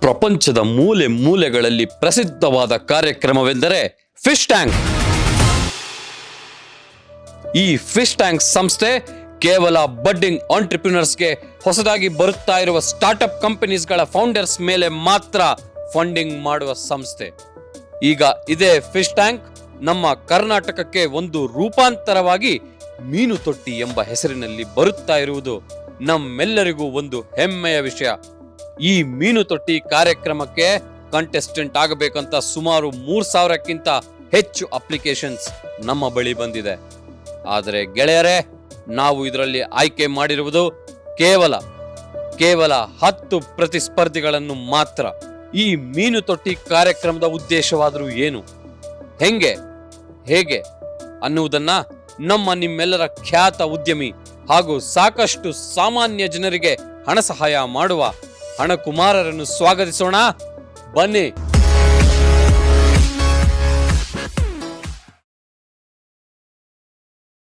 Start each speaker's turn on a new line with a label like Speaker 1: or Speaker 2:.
Speaker 1: ಪ್ರಪಂಚದ ಮೂಲೆ ಮೂಲೆಗಳಲ್ಲಿ ಪ್ರಸಿದ್ಧವಾದ ಕಾರ್ಯಕ್ರಮವೆಂದರೆ ಫಿಶ್ ಟ್ಯಾಂಕ್. ಈ ಫಿಶ್ ಟ್ಯಾಂಕ್ ಸಂಸ್ಥೆ ಕೇವಲ ಬಡ್ಡಿಂಗ್ ಆಂಟ್ರಪ್ರಿನರ್ಸ್ಗೆ ಹೊಸದಾಗಿ ಬರುತ್ತಾ ಇರುವ ಸ್ಟಾರ್ಟ್ಅಪ್ ಕಂಪನೀಸ್ಗಳ ಫೌಂಡರ್ಸ್ ಮೇಲೆ ಮಾತ್ರ ಫಂಡಿಂಗ್ ಮಾಡುವ ಸಂಸ್ಥೆ. ಈಗ ಇದೇ ಫಿಶ್ ಟ್ಯಾಂಕ್ ನಮ್ಮ ಕರ್ನಾಟಕಕ್ಕೆ ಒಂದು ರೂಪಾಂತರವಾಗಿ ಮೀನು ತೊಟ್ಟಿ ಎಂಬ ಹೆಸರಿನಲ್ಲಿ ಬರುತ್ತಾ ಇರುವುದು ನಮ್ಮೆಲ್ಲರಿಗೂ ಒಂದು ಹೆಮ್ಮೆಯ ವಿಷಯ. ಈ ಮೀನು ತೊಟ್ಟಿ ಕಾರ್ಯಕ್ರಮಕ್ಕೆ ಕಂಟೆಸ್ಟೆಂಟ್ ಆಗಬೇಕಂತ ಸುಮಾರು ಮೂರು ಸಾವಿರಕ್ಕಿಂತ ಹೆಚ್ಚು ಅಪ್ಲಿಕೇಶನ್ಸ್ ನಮ್ಮ ಬಳಿ ಬಂದಿದೆ. ಆದರೆ ಗೆಳೆಯರೇ, ನಾವು ಇದರಲ್ಲಿ ಆಯ್ಕೆ ಮಾಡಿರುವುದು ಕೇವಲ ಕೇವಲ ಹತ್ತು ಪ್ರತಿಸ್ಪರ್ಧಿಗಳನ್ನು ಮಾತ್ರ. ಈ ಮೀನು ತೊಟ್ಟಿ ಕಾರ್ಯಕ್ರಮದ ಉದ್ದೇಶವಾದರೂ ಏನು? ಹೆಂಗೆ? ಹೇಗೆ? ಅನ್ನುವುದನ್ನ ನಮ್ಮ ನಿಮ್ಮೆಲ್ಲರ ಖ್ಯಾತ ಉದ್ಯಮಿ ಹಾಗೂ ಸಾಕಷ್ಟು ಸಾಮಾನ್ಯ ಜನರಿಗೆ ಹಣ ಸಹಾಯ ಮಾಡುವ ಹಣಕುಮಾರರನ್ನು ಸ್ವಾಗತಿಸೋಣ. ಬನ್ನಿ.